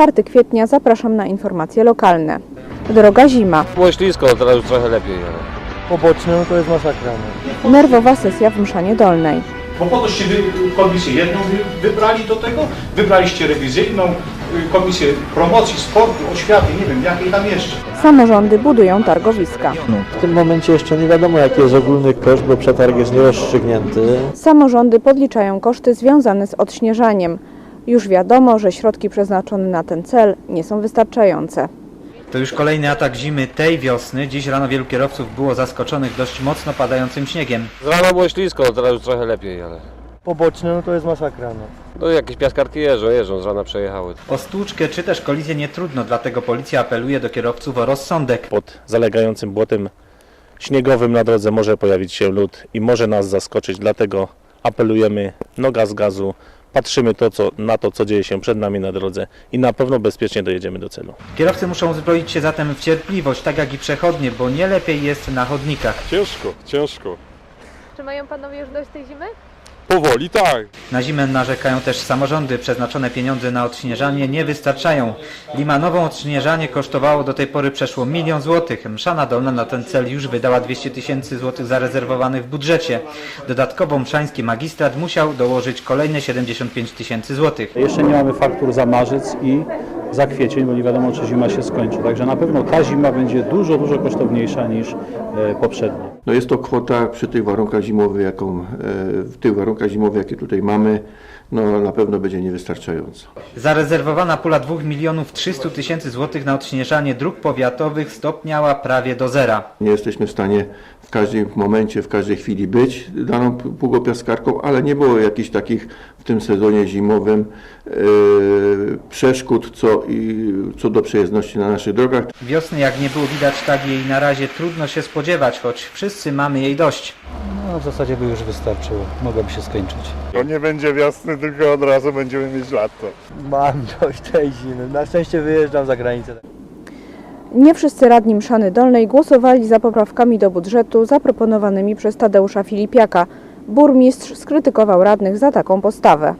4 kwietnia zapraszam na informacje lokalne. Droga zima. Było ślisko, teraz już trochę lepiej, ale... pobocznym to jest masakra. No. Nerwowa sesja w Mszanie Dolnej. Bo po toście wy komisję jedną wy- wybrali do tego, wybraliście rewizyjną, y, komisję promocji, sportu, oświaty, nie wiem, jakiej tam jeszcze. Samorządy budują targowiska. W tym momencie jeszcze nie wiadomo jaki jest ogólny koszt, bo przetarg jest nierozstrzygnięty. Samorządy podliczają koszty związane z odśnieżaniem. Już wiadomo, że środki przeznaczone na ten cel nie są wystarczające. To już kolejny atak zimy tej wiosny. Dziś rano wielu kierowców było zaskoczonych dość mocno padającym śniegiem. Z rana było ślisko, teraz już trochę lepiej, ale... Pobocznym to jest masakra. No. No jakieś piaskarki jeżdżą, jeżdżą, z rana przejechały. O stłuczkę czy też kolizję nie trudno, dlatego policja apeluje do kierowców o rozsądek. pod zalegającym błotem śniegowym na drodze może pojawić się lód i może nas zaskoczyć, dlatego apelujemy noga z gazu, patrzymy to, co, na to, co dzieje się przed nami na drodze i na pewno bezpiecznie dojedziemy do celu. Kierowcy muszą uzbroić się zatem w cierpliwość, tak jak i przechodnie, bo nie lepiej jest na chodnikach. Ciężko, ciężko. Czy mają panowie już dość tej zimy? Powoli tak. Na zimę narzekają też samorządy. Przeznaczone pieniądze na odśnieżanie nie wystarczają. Limanowo odśnieżanie kosztowało do tej pory przeszło milion złotych. Mszana Dolna na ten cel już wydała 200 tysięcy złotych zarezerwowanych w budżecie. Dodatkowo mszański magistrat musiał dołożyć kolejne 75 tysięcy złotych. Jeszcze nie mamy faktur za marzec i za kwiecień, bo nie wiadomo, czy zima się skończy. Także na pewno ta zima będzie dużo, dużo kosztowniejsza niż e, poprzednia. No jest to kwota przy tych warunkach zimowych, jaką, e, w tych warunkach zimowych, jakie tutaj mamy, no na pewno będzie niewystarczająca. Zarezerwowana pula 2 milionów 300 tysięcy złotych na odśnieżanie dróg powiatowych stopniała prawie do zera. Nie jesteśmy w stanie w każdym momencie, w każdej chwili być daną pługopiaskarką, ale nie było jakichś takich w tym sezonie zimowym e, przeszkód co, i, co do przejezdności na naszych drogach. Wiosny jak nie było widać, tak jej na razie trudno się spodziewać, choć wszyscy mamy jej dość. No, w zasadzie by już wystarczyło. Mogłoby się skończyć. To nie będzie wiosny, tylko od razu będziemy mieć lato. Mam dość tej zimy. Na szczęście wyjeżdżam za granicę. Nie wszyscy radni Mszany Dolnej głosowali za poprawkami do budżetu zaproponowanymi przez Tadeusza Filipiaka. Burmistrz skrytykował radnych za taką postawę.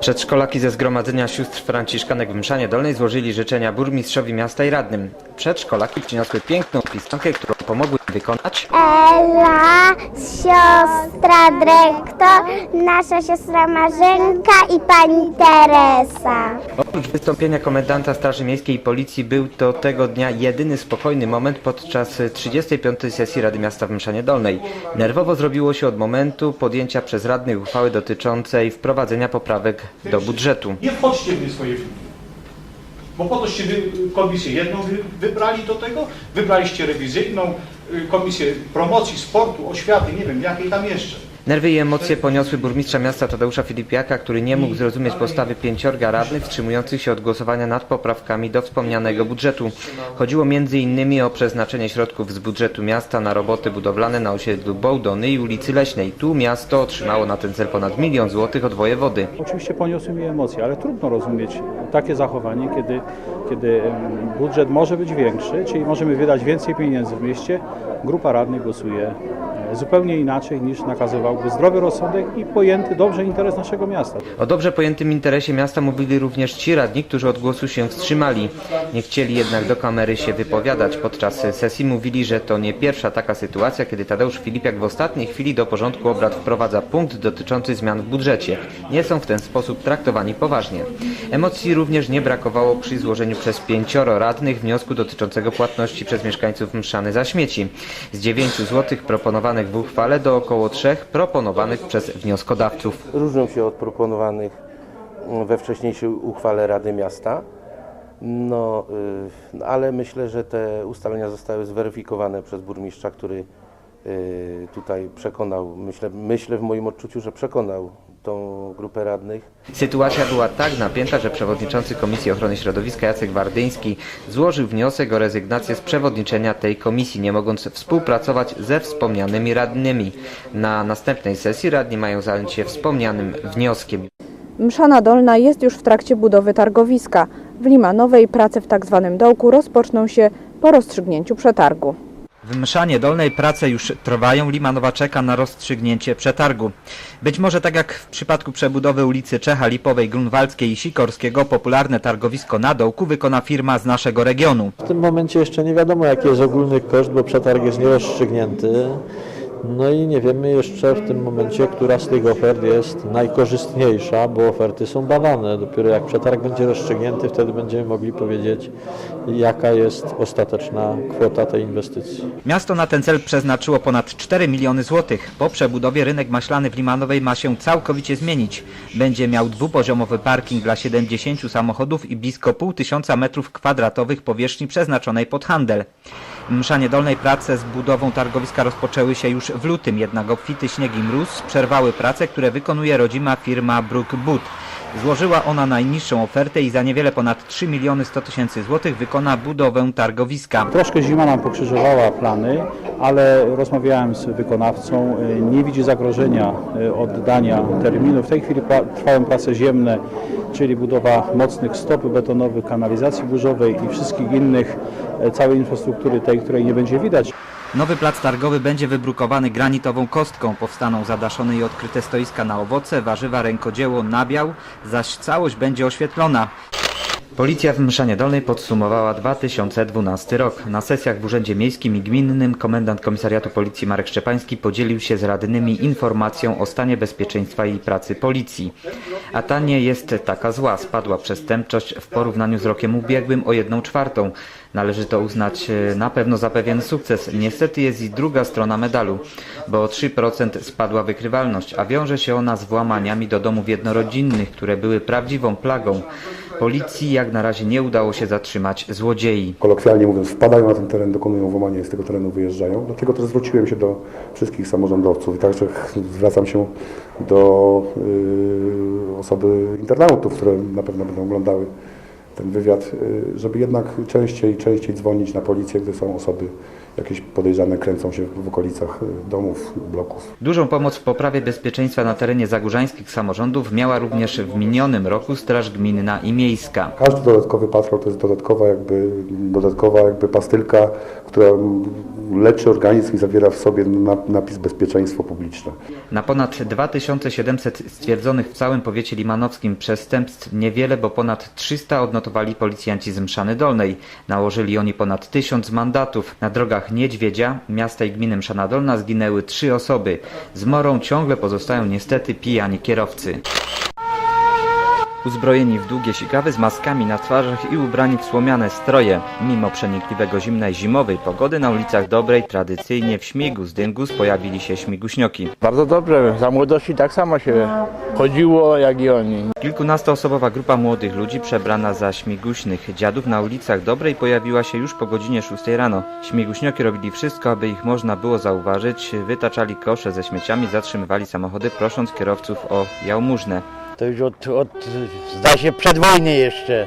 Przedszkolaki ze Zgromadzenia Sióstr Franciszkanek w Mszanie Dolnej złożyli życzenia burmistrzowi miasta i radnym. Przedszkolaki przyniosły piękną pisankę, którą pomogły im wykonać Ela, siostra dyrektor, nasza siostra Marzenka i pani Teresa. Oprócz wystąpienia komendanta Straży Miejskiej i Policji był to tego dnia jedyny spokojny moment podczas 35. sesji Rady Miasta w Mszanie Dolnej. Nerwowo zrobiło się od momentu podjęcia przez radnych uchwały dotyczącej wprowadzenia poprawek do budżetu. Nie wchodźcie w nie swoje filmy. Bo po toście komisję jedną wy wybrali do tego, wybraliście rewizyjną, y, komisję promocji, sportu, oświaty, nie wiem, jakiej tam jeszcze. Nerwy i emocje poniosły burmistrza miasta Tadeusza Filipiaka, który nie mógł zrozumieć postawy pięciorga radnych wstrzymujących się od głosowania nad poprawkami do wspomnianego budżetu. Chodziło m.in. o przeznaczenie środków z budżetu miasta na roboty budowlane na osiedlu Bołdony i ulicy Leśnej. Tu miasto otrzymało na ten cel ponad milion złotych od wojewody. Oczywiście poniosły mi emocje, ale trudno rozumieć takie zachowanie, kiedy, kiedy budżet może być większy, czyli możemy wydać więcej pieniędzy w mieście. Grupa radnych głosuje zupełnie inaczej niż nakazywałby zdrowy rozsądek i pojęty dobrze interes naszego miasta. O dobrze pojętym interesie miasta mówili również ci radni, którzy od głosu się wstrzymali. Nie chcieli jednak do kamery się wypowiadać. Podczas sesji mówili, że to nie pierwsza taka sytuacja, kiedy Tadeusz Filipiak w ostatniej chwili do porządku obrad wprowadza punkt dotyczący zmian w budżecie. Nie są w ten sposób traktowani poważnie. Emocji również nie brakowało przy złożeniu przez pięcioro radnych wniosku dotyczącego płatności przez mieszkańców Mszany za śmieci. Z 9 zł proponowanych w uchwale do około 3 proponowanych przez wnioskodawców. różnią się od proponowanych mm, we wcześniejszej uchwale Rady Miasta. No, y, ale myślę, że te ustalenia zostały zweryfikowane przez burmistrza, który y, tutaj przekonał, myślę, myślę w moim odczuciu, że przekonał tą grupę radnych. Sytuacja była tak napięta, że przewodniczący Komisji Ochrony Środowiska Jacek Wardyński złożył wniosek o rezygnację z przewodniczenia tej komisji, nie mogąc współpracować ze wspomnianymi radnymi. Na następnej sesji radni mają zająć się wspomnianym wnioskiem. Mszana Dolna jest już w trakcie budowy targowiska. W Limanowej prace w tzw. dołku rozpoczną się po rozstrzygnięciu przetargu. W Mszanie Dolnej prace już trwają, Limanowa czeka na rozstrzygnięcie przetargu. Być może tak jak w przypadku przebudowy ulicy Czecha Lipowej, Grunwaldzkiej i Sikorskiego, popularne targowisko na dołku wykona firma z naszego regionu. W tym momencie jeszcze nie wiadomo jaki jest ogólny koszt, bo przetarg jest nierozstrzygnięty. No i nie wiemy jeszcze w tym momencie, która z tych ofert jest najkorzystniejsza, bo oferty są badane. Dopiero jak przetarg będzie rozstrzygnięty, wtedy będziemy mogli powiedzieć, jaka jest ostateczna kwota tej inwestycji. Miasto na ten cel przeznaczyło ponad 4 miliony złotych. Po przebudowie rynek maślany w Limanowej ma się całkowicie zmienić. Będzie miał dwupoziomowy parking dla 70 samochodów i blisko pół tysiąca metrów kwadratowych powierzchni przeznaczonej pod handel. Mszanie Dolnej prace z budową targowiska rozpoczęły się już w lutym, jednak obfity śnieg i mróz przerwały prace, które wykonuje rodzima firma Brook Boot. Złożyła ona najniższą ofertę i za niewiele ponad 3 miliony 100 tysięcy złotych wykona budowę targowiska. Troszkę zima nam pokrzyżowała plany, ale rozmawiałem z wykonawcą, y, nie widzi zagrożenia y, oddania terminu. W tej chwili trwają prace ziemne, czyli budowa mocnych stop betonowych, kanalizacji burzowej i wszystkich innych, y, całej infrastruktury tej, której nie będzie widać. Nowy plac targowy będzie wybrukowany granitową kostką. Powstaną zadaszone i odkryte stoiska na owoce, warzywa, rękodzieło, nabiał, zaś całość będzie oświetlona. Policja w Mszanie Dolnej podsumowała 2012 rok. Na sesjach w Urzędzie Miejskim i Gminnym komendant Komisariatu Policji Marek Szczepański podzielił się z radnymi informacją o stanie bezpieczeństwa i pracy policji. A ta nie jest taka zła. Spadła przestępczość w porównaniu z rokiem ubiegłym o 1 czwartą. Należy to uznać e, na pewno za pewien sukces. Niestety jest i druga strona medalu, bo o 3% spadła wykrywalność, a wiąże się ona z włamaniami do domów jednorodzinnych, które były prawdziwą plagą. Policji jak na razie nie udało się zatrzymać złodziei. Kolokwialnie mówiąc, wpadają na ten teren, dokonują włamania z tego terenu wyjeżdżają. Dlatego też zwróciłem się do wszystkich samorządowców i także zwracam się do y, osoby internautów, które na pewno będą oglądały ten wywiad, y, żeby jednak częściej, częściej dzwonić na policję, gdy są osoby jakieś podejrzane, kręcą się w okolicach y, domów, bloków. Dużą pomoc w poprawie bezpieczeństwa na terenie zagórzańskich samorządów miała również w minionym roku Straż Gminna i Miejska. Każdy dodatkowy patrol to jest dodatkowa jakby, dodatkowa jakby pastylka, która leczy organizm i zawiera w sobie na- napis bezpieczeństwo publiczne. Na ponad 2700 stwierdzonych w całym powiecie limanowskim przestępstw niewiele, bo ponad 300 odnotowali policjanci z Mszany Dolnej. Nałożyli oni ponad 1000 mandatów. Na drogach Niedźwiedzia, miasta i gminy Mszana zginęły trzy osoby. Z morą ciągle pozostają niestety pijani kierowcy. Uzbrojeni w długie sikawy z maskami na twarzach i ubrani w słomiane stroje. Mimo przenikliwego zimna i zimowej pogody na ulicach Dobrej tradycyjnie w śmigu z dyngus pojawili się śmiguśnioki. Bardzo dobrze, za młodości tak samo się chodziło jak i oni. Kilkunastoosobowa grupa młodych ludzi przebrana za śmiguśnych dziadów na ulicach Dobrej pojawiła się już po godzinie 6 rano. Śmiguśnioki robili wszystko, aby ich można było zauważyć, wytaczali kosze ze śmieciami, zatrzymywali samochody prosząc kierowców o jałmużnę. To już od, od zda się przed wojny jeszcze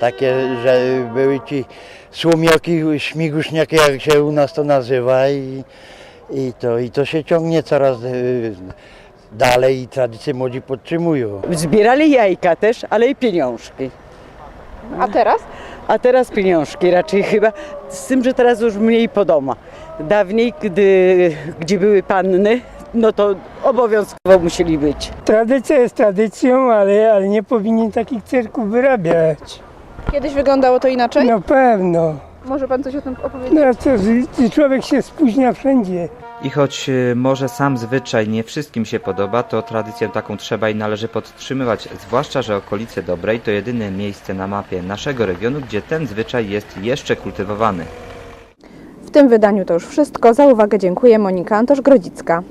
takie, że były ci słomioki, śmiguśniaki jak się u nas to nazywa i, i, to, i to się ciągnie coraz y, dalej i tradycje młodzi podtrzymują. Zbierali jajka też, ale i pieniążki. A teraz? A teraz pieniążki raczej chyba, z tym, że teraz już mniej po domach. Dawniej, gdy, gdzie były panny, no to obowiązkowo musieli być. Tradycja jest tradycją, ale, ale nie powinien takich cyrków wyrabiać. Kiedyś wyglądało to inaczej? No pewno. Może pan coś o tym opowiedzieć? No co, z- człowiek się spóźnia wszędzie. I choć y, może sam zwyczaj nie wszystkim się podoba, to tradycję taką trzeba i należy podtrzymywać, zwłaszcza, że okolice Dobrej to jedyne miejsce na mapie naszego regionu, gdzie ten zwyczaj jest jeszcze kultywowany. W tym wydaniu to już wszystko. Za uwagę dziękuję Monika Antosz-Grodzicka.